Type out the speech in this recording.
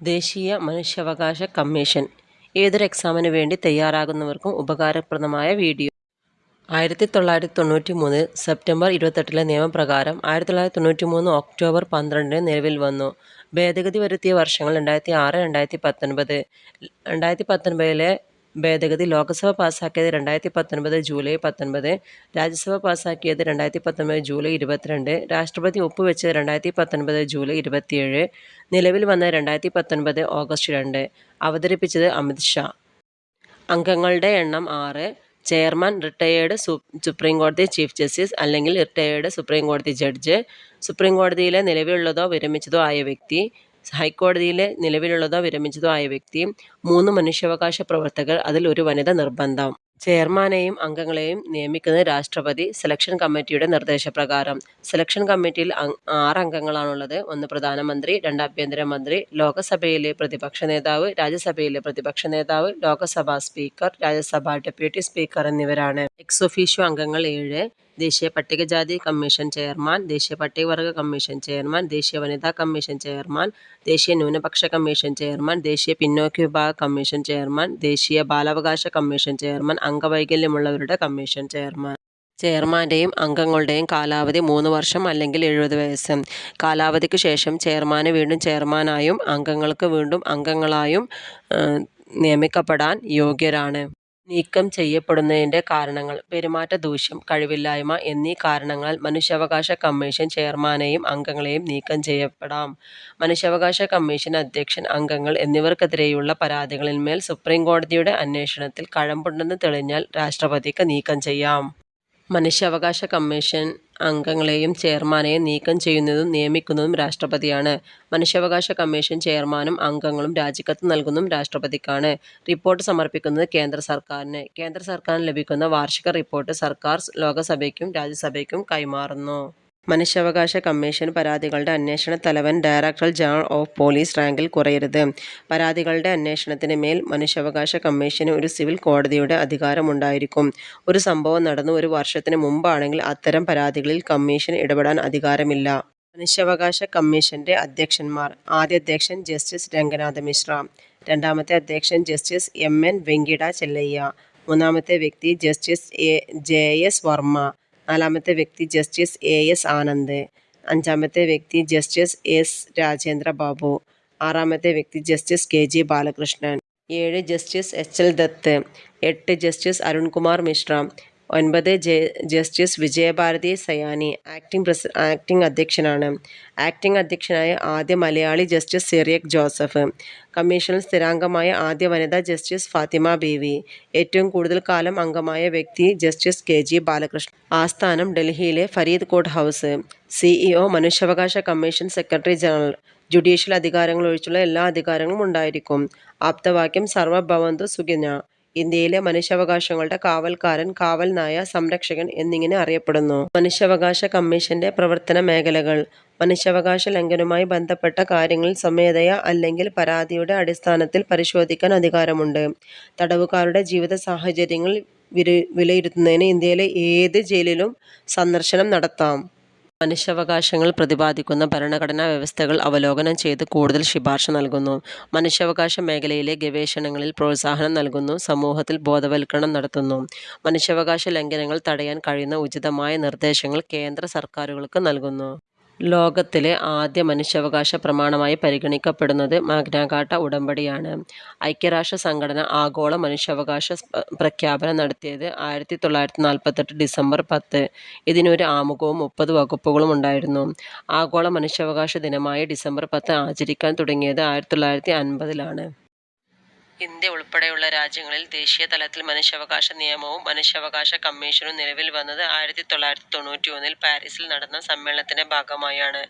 ദേശീയ മനുഷ്യാവകാശ കമ്മീഷൻ ഏതൊരു എക്സാമിന് വേണ്ടി തയ്യാറാകുന്നവർക്കും ഉപകാരപ്രദമായ വീഡിയോ. ആയിരത്തി തൊള്ളായിരത്തി തൊണ്ണൂറ്റി മൂന്ന് സെപ്റ്റംബർ ഇരുപത്തെട്ടിലെ നിയമപ്രകാരം ആയിരത്തി തൊള്ളായിരത്തി തൊണ്ണൂറ്റി മൂന്ന് ഒക്ടോബർ പന്ത്രണ്ടിന് നിലവിൽ വന്നു. ഭേദഗതി വരുത്തിയ വർഷങ്ങൾ രണ്ടായിരത്തി ആറ് രണ്ടായിരത്തി പത്തൊൻപത്. രണ്ടായിരത്തി പത്തൊൻപതിലെ ഭേദഗതി ലോക്സഭ പാസാക്കിയത് രണ്ടായിരത്തി പത്തൊൻപത് ജൂലൈ പത്തൊൻപത്, രാജ്യസഭ പാസാക്കിയത് രണ്ടായിരത്തി പത്തൊൻപത് ജൂലൈ ഇരുപത്തിരണ്ട്, രാഷ്ട്രപതി ഒപ്പുവെച്ചത് രണ്ടായിരത്തി പത്തൊൻപത് ജൂലൈ ഇരുപത്തിയേഴ്, നിലവിൽ വന്ന രണ്ടായിരത്തി പത്തൊൻപത് ഓഗസ്റ്റ് രണ്ട്. അവതരിപ്പിച്ചത് അമിത് ഷാ. അംഗങ്ങളുടെ എണ്ണം ആറ്. ചെയർമാൻ റിട്ടയേർഡ് സുപ്രീം കോടതി ചീഫ് ജസ്റ്റിസ് അല്ലെങ്കിൽ റിട്ടയേർഡ് സുപ്രീം കോടതി ജഡ്ജ്. സുപ്രീം കോടതിയിലെ നിലവിലുള്ളതോ വിരമിച്ചതോ ആയ വ്യക്തി. ഹൈക്കോടതിയിലെ നിലവിലുള്ളതോ വിരമിച്ചതോ ആയ വ്യക്തിയും മൂന്ന് മനുഷ്യാവകാശ പ്രവർത്തകർ, അതിൽ ഒരു വനിത നിർബന്ധം. ചെയർമാനെയും അംഗങ്ങളെയും നിയമിക്കുന്നത് രാഷ്ട്രപതി സെലക്ഷൻ കമ്മിറ്റിയുടെ നിർദ്ദേശപ്രകാരം. സെലക്ഷൻ കമ്മിറ്റിയിൽ ആറ് അംഗങ്ങളാണുള്ളത്. ഒന്ന് പ്രധാനമന്ത്രി, രണ്ട് ആഭ്യന്തരമന്ത്രി, ലോകസഭയിലെ പ്രതിപക്ഷനേതാവ്, രാജ്യസഭയിലെ പ്രതിപക്ഷ നേതാവ് Lok Sabha speaker, Rajya Sabha deputy speaker എന്നിവരാണ്. എക്സ് ഒഫീഷ്യോ അംഗങ്ങൾ ഏഴ്. ദേശീയ പട്ടികജാതി കമ്മീഷൻ ചെയർമാൻ, ദേശീയ പട്ടികവർഗ കമ്മീഷൻ ചെയർമാൻ, ദേശീയ വനിതാ കമ്മീഷൻ ചെയർമാൻ, ദേശീയ ന്യൂനപക്ഷ കമ്മീഷൻ ചെയർമാൻ, ദേശീയ പിന്നോക്ക വിഭാഗ കമ്മീഷൻ ചെയർമാൻ, ദേശീയ ബാലാവകാശ കമ്മീഷൻ ചെയർമാൻ, അംഗവൈകല്യമുള്ളവരുടെ കമ്മീഷൻ ചെയർമാൻ. ചെയർമാന്റെയും അംഗങ്ങളുടെയും കാലാവധി മൂന്ന് വർഷം അല്ലെങ്കിൽ എഴുപത് വയസ്സ്. കാലാവധിക്ക് ശേഷം ചെയർമാന് വീണ്ടും ചെയർമാനായും അംഗങ്ങൾക്ക് വീണ്ടും അംഗങ്ങളായും നിയമിക്കപ്പെടാൻ യോഗ്യരാണ്. നീക്കം ചെയ്യപ്പെടുന്നതിന്റെ കാരണങ്ങൾ പെരുമാറ്റദൂഷ്യം, കഴിവില്ലായ്മ എന്നീ കാരണങ്ങളാൽ മനുഷ്യാവകാശ കമ്മീഷൻ ചെയർമാനെയും അംഗങ്ങളെയും നീക്കം ചെയ്യപ്പെടാം. മനുഷ്യാവകാശ കമ്മീഷൻ അധ്യക്ഷൻ, അംഗങ്ങൾ എന്നിവർക്കെതിരെയുള്ള പരാതികളിന്മേൽ സുപ്രീം കോടതിയുടെ അന്വേഷണത്തിൽ കഴമ്പുണ്ടെന്ന് തെളിഞ്ഞാൽ രാഷ്ട്രപതിക്ക് നീക്കം ചെയ്യാം. മനുഷ്യാവകാശ കമ്മീഷൻ അംഗങ്ങളെയും ചെയർമാനെയും നീക്കം ചെയ്യുന്നതും നിയമിക്കുന്നതും രാഷ്ട്രപതിയാണ്. മനുഷ്യാവകാശ കമ്മീഷൻ ചെയർമാനും അംഗങ്ങളും രാജിക്കത്ത് നൽകുന്നതും രാഷ്ട്രപതിക്കാണ്. റിപ്പോർട്ട് സമർപ്പിക്കുന്നത് കേന്ദ്ര സർക്കാരിന്. കേന്ദ്ര സർക്കാരിന് ലഭിക്കുന്ന വാർഷിക റിപ്പോർട്ട് സർക്കാർ ലോകസഭയ്ക്കും രാജ്യസഭയ്ക്കും കൈമാറുന്നു. മനുഷ്യാവകാശ കമ്മീഷൻ പരാതികളുടെ അന്വേഷണ തലവൻ ഡയറക്ടർ ജനറൽ ഓഫ് പോലീസ് റാങ്കിൽ കുറയരുത്. പരാതികളുടെ അന്വേഷണത്തിന് മേൽ മനുഷ്യാവകാശ കമ്മീഷന് ഒരു സിവിൽ കോടതിയുടെ അധികാരമുണ്ടായിരിക്കും. ഒരു സംഭവം നടന്നു ഒരു വർഷത്തിന് മുമ്പാണെങ്കിൽ അത്തരം പരാതികളിൽ കമ്മീഷൻ ഇടപെടാൻ അധികാരമില്ല. മനുഷ്യാവകാശ കമ്മീഷന്റെ അധ്യക്ഷന്മാർ ആദ്യ അധ്യക്ഷൻ ജസ്റ്റിസ് രംഗനാഥ മിശ്ര. രണ്ടാമത്തെ അധ്യക്ഷൻ justice M. N. Venkata Chelliah. മൂന്നാമത്തെ വ്യക്തി justice A J. S. Verma. നാലാമത്തെ വ്യക്തി ജസ്റ്റിസ് എ. എസ്. ആനന്ദ്. അഞ്ചാമത്തെ വ്യക്തി ജസ്റ്റിസ് എസ്. രാജേന്ദ്ര ബാബു. ആറാമത്തെ വ്യക്തി ജസ്റ്റിസ് കെ. ജി. ബാലകൃഷ്ണൻ. ഏഴ് ജസ്റ്റിസ് എച്ച്. എൽ. ദത്ത്. എട്ട് ജസ്റ്റിസ് അരുൺകുമാർ മിശ്ര. ഒൻപത് justice Vijayabharathi Sayani acting acting അധ്യക്ഷനാണ്. Acting അധ്യക്ഷനായ ആദ്യ മലയാളി ജസ്റ്റിസ് സിറിയക് ജോസഫ്. കമ്മീഷനിൽ സ്ഥിരാംഗമായ ആദ്യ വനിതാ ജസ്റ്റിസ് ഫാത്തിമ ബീവി. ഏറ്റവും കൂടുതൽ കാലം അംഗമായ വ്യക്തി ജസ്റ്റിസ് കെ. ജി. ബാലകൃഷ്ണൻ. ആസ്ഥാനം ഡൽഹിയിലെ ഫരീദ് കോട്ട് ഹൗസ്. സിഇഒ മനുഷ്യാവകാശ കമ്മീഷൻ സെക്രട്ടറി ജനറൽ. ജുഡീഷ്യൽ അധികാരങ്ങൾ ഒഴിച്ചുള്ള എല്ലാ അധികാരങ്ങളും ഉണ്ടായിരിക്കും. ആപ്തവാക്യം സർവ ഭവന്തു സുഖിനഃ. ഇന്ത്യയിലെ മനുഷ്യാവകാശങ്ങളുടെ കാവൽക്കാരൻ, കാവൽ നായ സംരക്ഷകൻ എന്നിങ്ങനെ അറിയപ്പെടുന്നു. മനുഷ്യാവകാശ കമ്മീഷന്റെ പ്രവർത്തന മേഖലകൾ മനുഷ്യാവകാശ ലംഘനവുമായി ബന്ധപ്പെട്ട കാര്യങ്ങൾ സ്വമേധയാ അല്ലെങ്കിൽ പരാതിയുടെ അടിസ്ഥാനത്തിൽ പരിശോധിക്കാൻ അധികാരമുണ്ട്. തടവുകാരുടെ ജീവിത സാഹചര്യങ്ങൾ വിലയിരുത്തുന്നതിന് ഇന്ത്യയിലെ ഏത് ജയിലിലും സന്ദർശനം നടത്താം. മനുഷ്യാവകാശങ്ങൾ പ്രതിപാദിക്കുന്ന ഭരണഘടനാ വ്യവസ്ഥകൾ അവലോകനം ചെയ്ത് കൂടുതൽ ശുപാർശ നൽകുന്നു. മനുഷ്യാവകാശ മേഖലയിലെ ഗവേഷണങ്ങളിൽ പ്രോത്സാഹനം നൽകുന്നു. സമൂഹത്തിൽ ബോധവൽക്കരണം നടത്തുന്നു. മനുഷ്യാവകാശ ലംഘനങ്ങൾ തടയാൻ കഴിയുന്ന ഉചിതമായ നിർദ്ദേശങ്ങൾ കേന്ദ്ര സർക്കാരുകൾക്ക് നൽകുന്നു. ലോകത്തിലെ ആദ്യ മനുഷ്യാവകാശ പ്രമാണമായി പരിഗണിക്കപ്പെടുന്നത് മാഗ്ന ഉടമ്പടിയാണ്. ഐക്യരാഷ്ട്ര സംഘടന ആഗോള മനുഷ്യാവകാശ പ്രഖ്യാപനം നടത്തിയത് ആയിരത്തി തൊള്ളായിരത്തി നാൽപ്പത്തെട്ട് ഡിസംബർ പത്ത്. ഇതിനൊരു ആമുഖവും മുപ്പത് വകുപ്പുകളും ഉണ്ടായിരുന്നു. ആഗോള മനുഷ്യാവകാശ ദിനമായി ഡിസംബർ പത്ത് ആചരിക്കാൻ തുടങ്ങിയത് ആയിരത്തി തൊള്ളായിരത്തി അൻപതിലാണ്. ഇന്ത്യ ഉൾപ്പെടെയുള്ള രാജ്യങ്ങളിൽ ദേശീയ തലത്തിൽ മനുഷ്യാവകാശ നിയമവും മനുഷ്യാവകാശ കമ്മീഷനും നിലവിൽ വന്നത് ആയിരത്തി തൊള്ളായിരത്തി തൊണ്ണൂറ്റിയൊന്നിൽ പാരീസിൽ നടന്ന സമ്മേളനത്തിന്റെ ഭാഗമായാണ്.